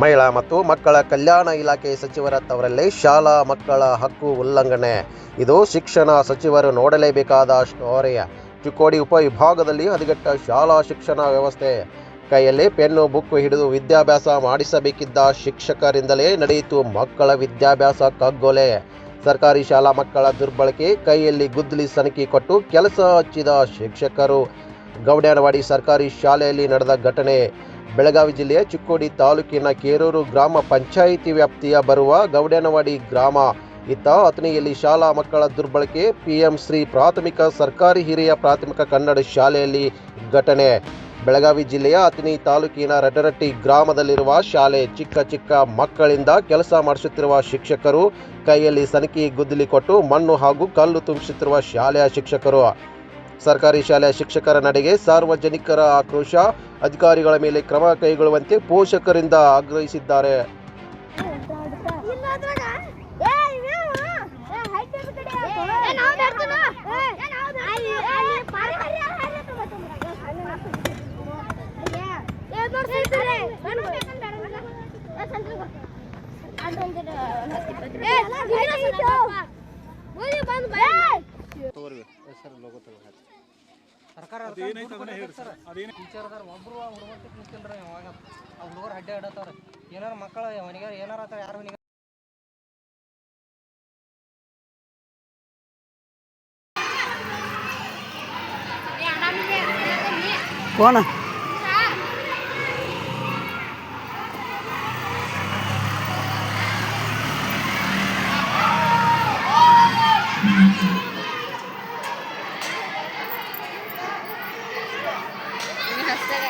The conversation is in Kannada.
ಮಹಿಳಾ ಮತ್ತು ಮಕ್ಕಳ ಕಲ್ಯಾಣ ಇಲಾಖೆ ಸಚಿವರ ತವರಲ್ಲಿ ಶಾಲಾ ಮಕ್ಕಳ ಹಕ್ಕು ಉಲ್ಲಂಘನೆ. ಇದು ಶಿಕ್ಷಣ ಸಚಿವರು ನೋಡಲೇಬೇಕಾದ ಸ್ಟೋರಿ. ಚಿಕ್ಕೋಡಿ ಉಪವಿಭಾಗದಲ್ಲಿ ಹದಗೆಟ್ಟ ಶಾಲಾ ಶಿಕ್ಷಣ ವ್ಯವಸ್ಥೆ. ಕೈಯಲ್ಲಿ ಪೆನ್ನು, ಬುಕ್ ಹಿಡಿದು ವಿದ್ಯಾಭ್ಯಾಸ ಮಾಡಿಸಬೇಕಿದ್ದ ಶಿಕ್ಷಕರಿಂದಲೇ ನಡೆಯಿತು ಮಕ್ಕಳ ವಿದ್ಯಾಭ್ಯಾಸ ಕಗ್ಗೊಲೆ. ಸರ್ಕಾರಿ ಶಾಲಾ ಮಕ್ಕಳ ದುರ್ಬಳಕೆ, ಕೈಯಲ್ಲಿ ಗುದ್ದಲಿ ಸನಕಿ ಕೊಟ್ಟು ಕೆಲಸ ಹಚ್ಚಿದ ಶಿಕ್ಷಕರು. ಗೌಡ್ಯಾನವಾಡಿ ಸರ್ಕಾರಿ ಶಾಲೆಯಲ್ಲಿ ನಡೆದ ಘಟನೆ. ಬೆಳಗಾವಿ ಜಿಲ್ಲೆಯ ಚಿಕ್ಕೋಡಿ ತಾಲೂಕಿನ ಕೇರೂರು ಗ್ರಾಮ ಪಂಚಾಯಿತಿ ವ್ಯಾಪ್ತಿಯ ಬರುವ ಗೌಡೇನವಾಡಿ ಗ್ರಾಮ. ಇತ್ತ ಅಥಣಿಯಲ್ಲಿ ಶಾಲಾ ಮಕ್ಕಳ ದುರ್ಬಳಕೆ, ಪಿಎಂ ಶ್ರೀ ಪ್ರಾಥಮಿಕ ಸರ್ಕಾರಿ ಹಿರಿಯ ಪ್ರಾಥಮಿಕ ಕನ್ನಡ ಶಾಲೆಯಲ್ಲಿ ಘಟನೆ. ಬೆಳಗಾವಿ ಜಿಲ್ಲೆಯ ಅಥಣಿ ತಾಲೂಕಿನ ರಟರಟ್ಟಿ ಗ್ರಾಮದಲ್ಲಿರುವ ಶಾಲೆ ಚಿಕ್ಕ ಚಿಕ್ಕ ಮಕ್ಕಳಿಂದ ಕೆಲಸ ಮಾಡಿಸುತ್ತಿರುವ ಶಿಕ್ಷಕರು ಕೈಯಲ್ಲಿ ಸನಕಿ ಗುದ್ದಲಿ ಕೊಟ್ಟು ಮಣ್ಣು ಹಾಗೂ ಕಲ್ಲು ತುಂಬಿಸುತ್ತಿರುವ ಶಾಲೆಯ ಶಿಕ್ಷಕರು. ಸರ್ಕಾರಿ ಶಾಲೆಯ ಶಿಕ್ಷಕರ ನಡೆಗೆ ಸಾರ್ವಜನಿಕರ ಆಕ್ರೋಶ ಅಧಿಕಾರಿಗಳ ಮೇಲೆ ಕ್ರಮ ಕೈಗೊಳ್ಳುವಂತೆ ಪೋಷಕರಿಂದ ಆಗ್ರಹಿಸಿದ್ದಾರೆ ಇಲ್ಲ ಸರ್ಕಾರ ಒಬ್ರು ಆ ಕುಂತಿಲ್ರಿ ಆ ಹುಡುಗರು ಅಡ್ಡೆ ಆಡತ್ತವ್ರ ಏನಾರ ಮಕ್ಕಳು ಅವನಿಗಾರ ಏನಾರ ಆತಾರ ಯಾರು ಅವನಿಗೆ ಕೋಣ. পাঁচ টাকা